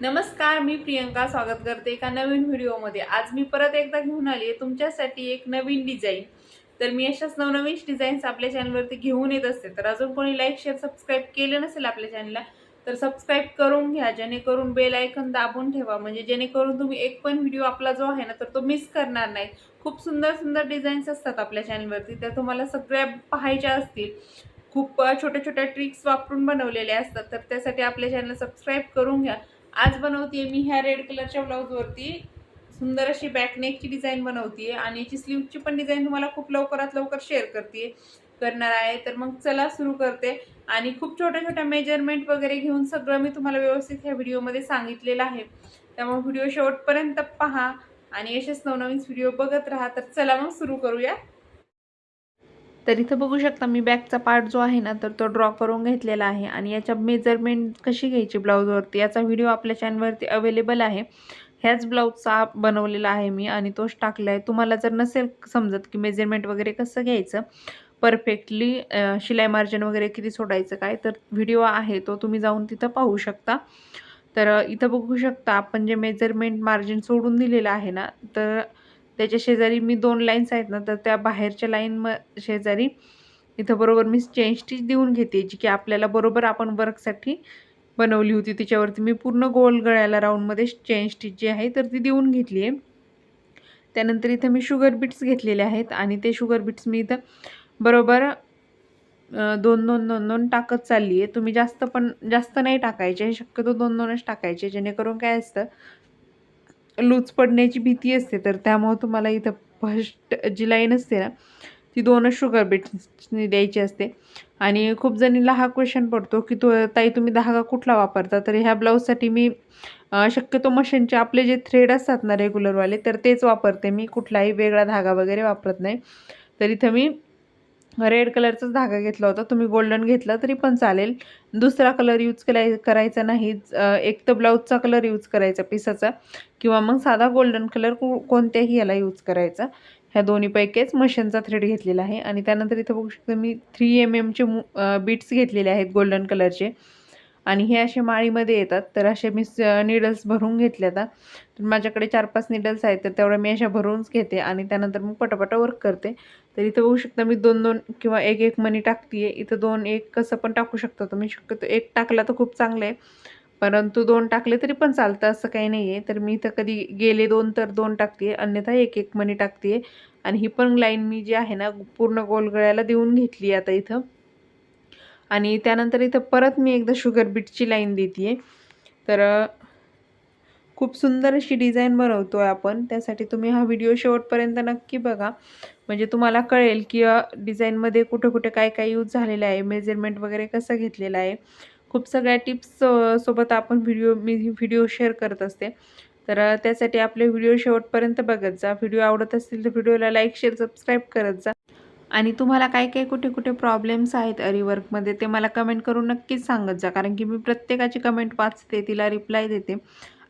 नमस्कार मी प्रियंका स्वागत करते एका नवीन व्हिडिओमध्ये. आज मी परत एकदा घेऊन आली आहे तुमच्यासाठी एक नवीन डिझाईन तर मी अशाच नवनवीन डिझाईन्स आपल्या चॅनलवरती घेऊन येत असते. तर अजून कोणी लाईक शेअर सबस्क्राईब केलं नसेल आपल्या चॅनलला तर सबस्क्राईब करून घ्या. जेणेकरून बेल आयकन दाबून ठेवा. म्हणजे जेणेकरून तुम्ही एक पण व्हिडिओ आपला जो आहे ना तर तो मिस करणार नाही. खूप सुंदर सुंदर डिझाईन्स असतात आपल्या चॅनलवरती त्या तुम्हाला सगळ्या पाहायच्या असतील. खूप छोट्या छोट्या ट्रिक्स वापरून बनवलेल्या असतात. तर त्यासाठी आपल्या चॅनल सबस्क्राईब करून घ्या. आज बनवते मी ह्या रेड कलरच्या ब्लाऊजवरती सुंदर अशी बॅकनेकची डिझाईन बनवते आणि याची स्लीवची पण डिझाईन तुम्हाला खूप लवकरात लवकर शेअर करते करणार आहे तर मग चला सुरू करते. आणि खूप छोट्या छोट्या मेजरमेंट वगैरे घेऊन सगळं मी तुम्हाला व्यवस्थित ह्या व्हिडिओमध्ये सांगितलेलं आहे. त्यामुळे व्हिडिओ शेवटपर्यंत पहा आणि असेच नवनवीन व्हिडिओ बघत राहा. तर चला मग सुरू करूया. तर इथं बघू शकता मी बॅकचा पार्ट जो आहे ना तर तो ड्रॉ करून घेतलेला आहे. आणि याच्या मेजरमेंट कशी घ्यायची ब्लाऊजवरती याचा व्हिडिओ आपल्या चॅनलवरती अवेलेबल आहे. ह्याच ब्लाऊजचा बनवलेला आहे मी आणि तोच टाकला आहे. तुम्हाला जर नसेल समजत की मेजरमेंट वगैरे कसं घ्यायचं परफेक्टली शिलाई मार्जिन वगैरे किती सोडायचं काय तर व्हिडिओ आहे तो तुम्ही जाऊन तिथं पाहू शकता. तर इथं बघू शकता आपण जे मेजरमेंट मार्जिन सोडून दिलेलं आहे ना तर त्याच्या शेजारी मी दोन लाईन्स आहेत ना तर त्या बाहेरच्या लाईन म शेजारी इथं बरोबर मी चेन स्टिच देऊन घेते जी की आपल्याला बरोबर आपण वर्कसाठी बनवली होती. तिच्यावरती मी पूर्ण गोल गळ्याला राऊंडमध्ये चेन स्टिच जी आहे तर ती देऊन घेतली आहे. त्यानंतर इथं मी शुगर बीट्स घेतलेले आहेत आणि ते शुगर बीट्स मी इथं बरोबर दोन दोन दोन दोन टाकत चालली आहे. तुम्ही जास्त पण जास्त नाही टाकायचे शक्यतो दोन दोनच टाकायचे जेणेकरून काय असतं लूज पडण्याची भीती असते तर त्यामुळं तुम्हाला इथं फर्स्ट जी लाईन असते ना ती दोनच शुगर बीट्सनी द्यायची असते. आणि खूप जणीला हा क्वेश्चन पडतो की तो ताई तुम्ही धागा कुठला वापरता? तर ह्या ब्लाऊजसाठी मी शक्यतो मशीनचे आपले जे थ्रेड असतात ना रेग्युलरवाले तर तेच वापरते मी. कुठलाही वेगळा धागा वगैरे वापरत नाही. तर इथं मी रेड कलरचाच धागा घेतला होता. तुम्ही गोल्डन घेतला तरी पण चालेल. दुसरा कलर यूज केला करायचा नाही. एक तर ब्लाऊजचा कलर यूज करायचा पिसाचा किंवा मग साधा गोल्डन कलर कोणत्याही याला यूज करायचा. ह्या दोन्हीपैकीच मशीनचा थ्रेड घेतलेला आहे. आणि त्यानंतर इथं बघू शकतो मी थ्री एम एमचे बीट्स घेतलेले आहेत गोल्डन कलरचे आणि हे असे माळीमध्ये येतात. तर असे मी निडल्स भरून घेतले आता. तर माझ्याकडे चार पाच निडल्स आहेत तर तेवढ्या मी अशा भरूनच घेते आणि त्यानंतर मग पटापटा वर्क करते. तर इथं बघू शकता मी दोन दोन किंवा एक एक मनी टाकते इथं दोन एक कसं पण टाकू शकता तुम्ही. शक्यतो एक टाकला तर खूप चांगलं आहे. परंतु दोन टाकले तरी पण चालतं असं काही नाही आहे तर मी इथं कधी गेले दोन तर दोन टाकते अन्यथा एक एक मनी टाकते आणि ही पण लाईन मी जी आहे ना पूर्ण गोलगळ्याला देऊन घेतली आता इथं. आणि त्यानंतर इथं परत मी एकदा शुगर बीटची लाईन देते तर खूप सुंदर अशी डिझाईन बनवतो आहे आपण. त्यासाठी तुम्ही हा व्हिडिओ शेवटपर्यंत नक्की बघा. म्हणजे तुम्हाला कळेल की डिझाईनमध्ये कुठं कुठे काय काय यूज झालेलं आहे मेजरमेंट वगैरे कसं घेतलेलं आहे. खूप सगळ्या टिप्स सोबत आपण व्हिडिओ मी व्हिडिओ शेअर करत असते. तर त्यासाठी आपले व्हिडिओ शेवटपर्यंत बघत जा. व्हिडिओ आवडत असतील तर व्हिडिओला लाईक शेअर सबस्क्राईब करत जा. आणि तुम्हाला काय काय कुठे कुठे प्रॉब्लेम्स आहेत अरीवर्कमध्ये ते मला कमेंट करून नक्कीच सांगत जा. कारण की मी प्रत्येकाची कमेंट वाचते तिला रिप्लाय देते.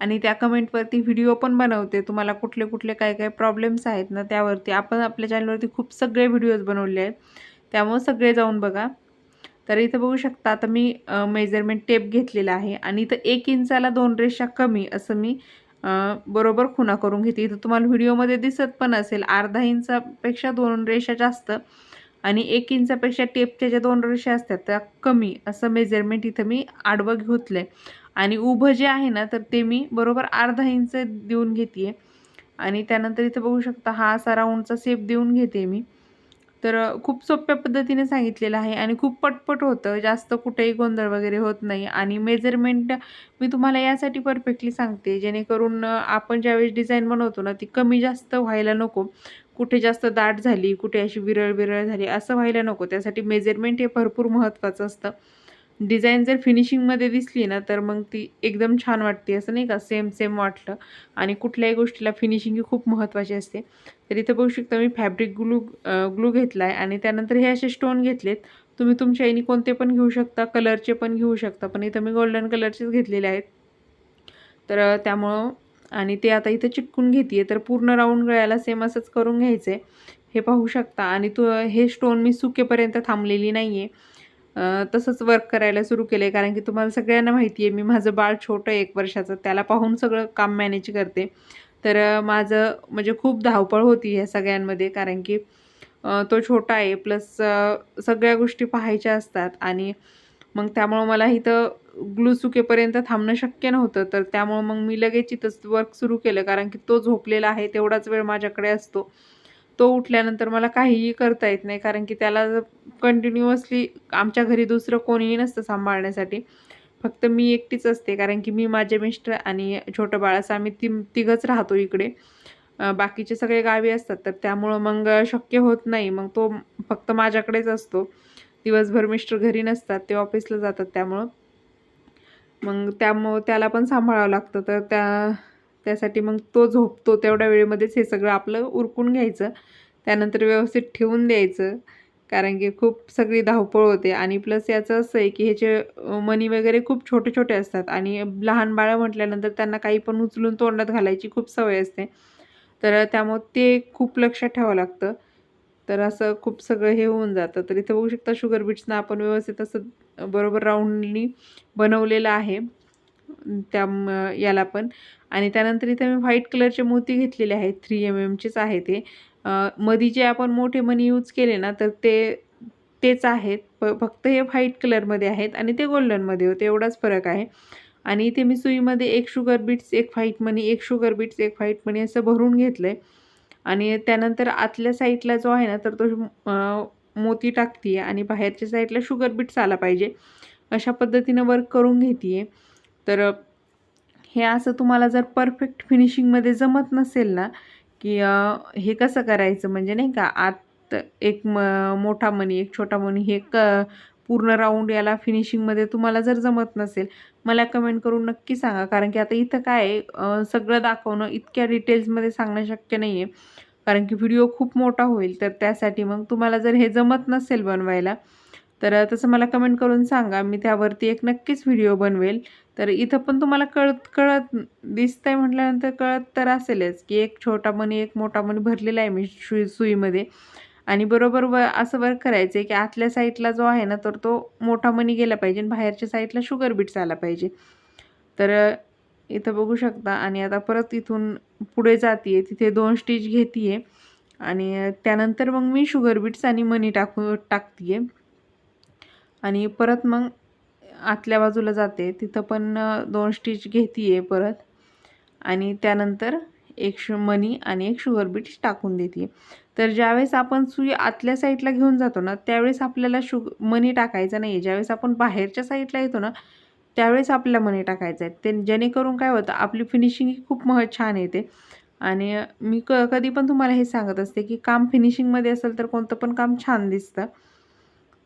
आणि त्या कमेंटवरती व्हिडिओ पण बनवते. तुम्हाला कुठले कुठले काय काय प्रॉब्लेम्स आहेत ना त्यावरती आपण आपल्या चॅनलवरती खूप सगळे व्हिडिओज बनवले आहेत. त्यामुळं सगळे जाऊन बघा. तर इथं बघू शकता आता मी मेजरमेंट टेप घेतलेला आहे. आणि इथं एक इंचाला दोन रेषा कमी असं मी बरोबर खुणा करून घेते. इथं तुम्हाला व्हिडिओमध्ये दिसत पण असेल अर्धा इंचापेक्षा दोन रेषा जास्त आणि एक इंचापेक्षा टेपच्या ज्या दोन रेषा असतात. त्या कमी असं मेजरमेंट इथं मी आडवं घेतलं आहे आणि उभं जे आहे ना तर ते मी बरोबर अर्धा इंच देऊन घेते आणि त्यानंतर इथं बघू शकता हा असा राऊंडचा सेप देऊन घेते मी. तर खूप सोप्या पद्धतीने सांगितलेलं आहे आणि खूप पटपट होतं. जास्त कुठेही गोंधळ वगैरे होत नाही आणि मेजरमेंट मी तुम्हाला यासाठी परफेक्टली सांगते जेणेकरून आपण ज्यावेळेस डिझाईन बनवतो ना ती कमी जास्त व्हायला नको. कुठे जास्त दाट झाली कुठे अशी विरळ विरळ झाली असं व्हायला नको. त्यासाठी मेजरमेंट हे भरपूर महत्त्वाचं असतं. डिझाईन जर फिनिशिंगमध्ये दिसली ना तर मग ती एकदम छान वाटते असं नाही का? सेम सेम वाटलं. आणि कुठल्याही गोष्टीला फिनिशिंग ही खूप महत्त्वाची असते. तर इथं बघू शकता मी फॅब्रिक ग्लू ग्लू घेतला आहे आणि त्यानंतर हे असे स्टोन घेतलेत. तुम्ही तुमच्या आईने कोणते पण घेऊ शकता कलरचे पण घेऊ शकता पण इथं मी गोल्डन कलरचेच घेतलेले आहेत. तर त्यामुळं आणि ते आता इथं चिटकून घेते तर पूर्ण राऊंड गळ्याला सेम असंच करून घ्यायचं आहे हे पाहू शकता. आणि तो हे स्टोन मी सुकेपर्यंत थांबलेली नाही आहे तसंच वर्क करायला सुरू केलं आहे कारण की तुम्हाला सगळ्यांना माहिती आहे मी माझं बाळ छोटं आहे एक वर्षाचं त्याला पाहून सगळं काम मॅनेज करते. तर माझं म्हणजे खूप धावपळ होती ह्या सगळ्यांमध्ये कारण की तो छोटा आहे प्लस सगळ्या गोष्टी पाहायच्या असतात आणि मग त्यामुळं मला इथं ग्लू सुकेपर्यंत थांबणं शक्य नव्हतं. तर त्यामुळं मग मी लगेच इथंच वर्क सुरू केलं कारण की तो झोपलेला आहे तेवढाच वेळ माझ्याकडे असतो. तो उठल्यानंतर मला काहीही करता येत नाही कारण की त्याला कंटिन्युअसली आमच्या घरी दुसरं कोणीही नसतं सांभाळण्यासाठी. फक्त मी एकटीच असते कारण की मी माझे मिस्टर आणि छोटं बाळाचं आम्ही ती तिघंच राहतो इकडे. बाकीचे सगळे गावी असतात तर त्यामुळं मग शक्य होत नाही. मग तो फक्त माझ्याकडेच असतो. दिवसभर मिस्टर घरी नसतात ते ऑफिसला जातात त्यामुळं. मग त्यामुळं त्याला पण सांभाळावं लागतं तर त्या त्यासाठी मग तो झोपतो. तेवढ्या वेळेमध्येच हे सगळं आपलं उरकून घ्यायचं. त्यानंतर व्यवस्थित ठेवून द्यायचं. कारण की खूप सगळी धावपळ होते. आणि प्लस याचं असं आहे की ह्याचे मनी वगैरे खूप छोटे छोटे असतात. आणि लहान बाळं म्हटल्यानंतर त्यांना काही पण उचलून तोंडात घालायची खूप सवय असते. तर त्यामुळं ते खूप लक्षात ठेवावं लागतं. तर असं खूप सगळं हे होऊन जातं. तर इथं बघू शकता शुगर बीट्सना आपण व्यवस्थित असं बरोबर राऊंडनी बनवलेलं आहे. त्या याला पण. आणि त्यानंतर इथे मी व्हाईट कलरचे मोती घेतलेले आहेत. थ्री एम एमचेच आहे ते. मधी जे आपण मोठे मनी यूज केले ना तर ते तेच आहेत. प फक्त हे व्हाईट कलरमध्ये आहेत आणि ते गोल्डनमध्ये होते. एवढाच फरक आहे. आणि इथे मी सुईमध्ये एक शुगर बीट्स एक व्हाईट मनी एक शुगर बीट्स एक व्हाईट मनी असं भरून घेतलं आहे आणि त्यानंतर आतल्या साईडला जो आहे ना तर तो मोती टाकते आणि बाहेरच्या साईडला शुगर बीट्स आला पाहिजे. अशा पद्धतीनं वर्क करून घेते आहे तर हे असं तुम्हाला जर परफेक्ट फिनिशिंगमध्ये जमत नसेल ना की हे कसं करायचं? म्हणजे नाही का आत एक म मोठा मणी एक छोटा मणी हे क पूर्ण राऊंड याला फिनिशिंगमध्ये तुम्हाला जर जमत नसेल मला कमेंट करून नक्की सांगा. कारण की आता इथं काय सगळं दाखवणं इतक्या डिटेल्समध्ये सांगणं शक्य नाही आहे कारण की व्हिडिओ खूप मोठा होईल तर त्यासाठी मग तुम्हाला जर हे जमत नसेल बनवायला तर तसं मला कमेंट करून सांगा. मी त्यावरती एक नक्कीच व्हिडिओ बनवेल. तर इथं पण तुम्हाला कळत कळत दिसतंय म्हटल्यानंतर कळत तर असेलच की एक छोटा मणी एक मोठा मणी भरलेला आहे मी सुई सुईमध्ये. आणि बरोबर व असं वर्क करायचं आहे की आतल्या साईडला जो आहे ना तर तो मोठा मणी गेला पाहिजे आणि बाहेरच्या साईडला शुगर बीट्स आला पाहिजे. तर इथं बघू शकता. आणि आता परत इथून पुढे जाते तिथे दोन स्टिच घेते आहे आणि त्यानंतर मग मी शुगर बीट्स आणि मनी टाकू टाकते आणि परत मग आतल्या बाजूला जाते. तिथं पण दोन स्टिच घेते आहे परत. आणि त्यानंतर एक शु मनी आणि एक शुगर बीट्स टाकून देते तर ज्यावेळेस आपण सुई आतल्या साईडला घेऊन जातो ना त्यावेळेस आपल्याला शुग मनी टाकायचा नाही आहे ज्यावेळेस आपण बाहेरच्या साईडला येतो ना त्यावेळेस आपल्याला मनी टाकायचं आहे ते जेणेकरून काय होतं आपली फिनिशिंग खूप मह छान येते. आणि मी क कधी पण तुम्हाला हे सांगत असते की काम फिनिशिंगमध्ये असेल तर कोणतं पण काम छान दिसतं.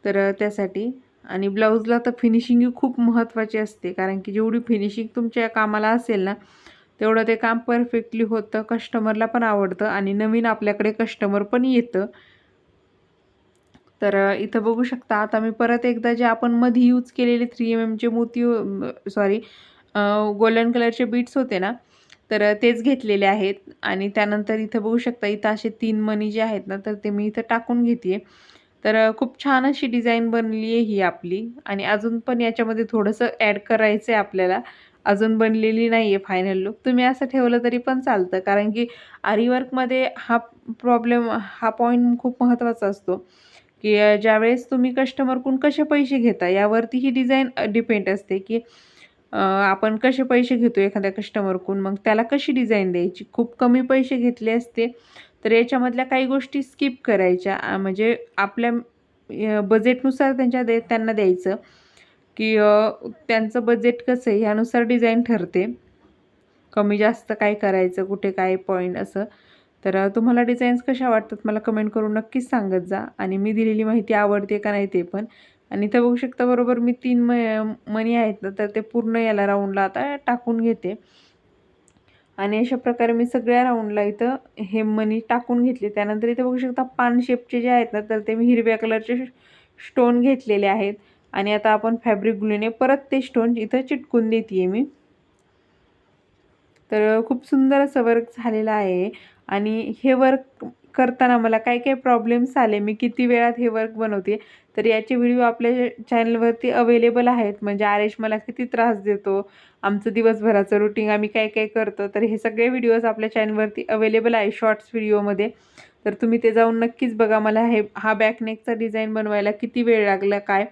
तर त्यासाठी आणि ब्लाऊजला तर फिनिशिंग ही खूप महत्त्वाची असते. कारण की जेवढी फिनिशिंग तुमच्या कामाला असेल ना तेवढं ते काम परफेक्टली होतं कस्टमरला पण आवडतं आणि नवीन आपल्याकडे कस्टमर पण येतं. तर इथं बघू शकता आता मी परत एकदा जे आपण मधी यूज केलेले थ्री एम एमचे मोती सॉरी गोल्डन कलरचे बीट्स होते ना तर तेच घेतलेले आहेत. आणि त्यानंतर इथं बघू शकता इथं असे तीन मणी जे आहेत ना तर ते मी इथं टाकून घेते तर खूप छान अशी डिझाईन बनली आहे ही आपली आणि अजून पण याच्यामध्ये थोडंसं ॲड करायचं आहे आपल्याला. अजून बनलेली नाही आहे फायनल लुक. तुम्ही असं ठेवलं तरी पण चालतं. कारण की आरीवर्कमध्ये हा प्रॉब्लेम हा पॉईंट खूप महत्त्वाचा असतो. की ज्यावेळेस तुम्ही कस्टमरकडून कसे पैसे घेता यावरती ही डिझाईन डिपेंड असते की आपण कसे पैसे घेतो एखाद्या कस्टमरकडून मग त्याला कशी डिझाईन द्यायची? खूप कमी पैसे घेतले असते. तर याच्यामधल्या काही गोष्टी स्किप करायच्या. म्हणजे आपल्या बजेटनुसार त्यांच्या दे त्यांना द्यायचं. की त्यांचं बजेट कसं आहे ह्यानुसार डिझाईन ठरते. कमी जास्त काय करायचं कुठे काय पॉईंट असं. तर तुम्हाला डिझाईन्स कशा वाटतात मला कमेंट करून नक्कीच सांगत जा. आणि मी दिलेली माहिती आवडते का नाही ते पण. आणि इथं बघू शकता बरोबर मी तीन म मनी आहेत ना तर ते पूर्ण याला राऊंडला आता टाकून घेते. आणि अशा प्रकारे मी सगळ्या राऊंडला इथं हे मनी टाकून घेतले. त्यानंतर इथे बघू शकता पान शेपचे जे आहेत ना तर ते मी हिरव्या कलरचे स्टोन घेतलेले आहेत. आणि आता आपण फॅब्रिक ग्लूने परत ते स्टोन इथं चिटकून देते मी. तर खूप सुंदर असं वर्क झालेलं आहे. आणि हे वर्क करताना मला काय काय प्रॉब्लेम्स आले मी किती वेळात हे वर्क बनवते तर याचे व्हिडिओ आपल्या चॅनलवरती अवेलेबल आहेत. म्हणजे आरेश मला किती त्रास देतो आमचं दिवसभराचं रुटीन आम्ही काय काय करतो तर हे सगळे व्हिडिओज आपल्या चॅनलवरती अवेलेबल आहे शॉर्ट्स व्हिडिओमध्ये तर तुम्ही ते जाऊन नक्कीच बघा मला हे हा बॅकनेकचा डिझाईन बनवायला किती वेळ लागला काय?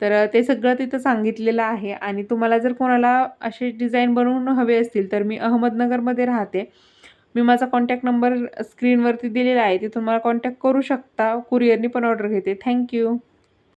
तर ते सगळं तिथं सांगितलेलं आहे. आणि तुम्हाला जर कोणाला असे डिझाईन बनवून हवे असतील तर मी अहमदनगरमध्ये राहते. मी माझा कॉन्टॅक्ट नंबर स्क्रीनवरती दिलेला आहे. तिथून मला कॉन्टॅक्ट करू शकता. कुरिअरनी पण ऑर्डर घेते. थँक्यू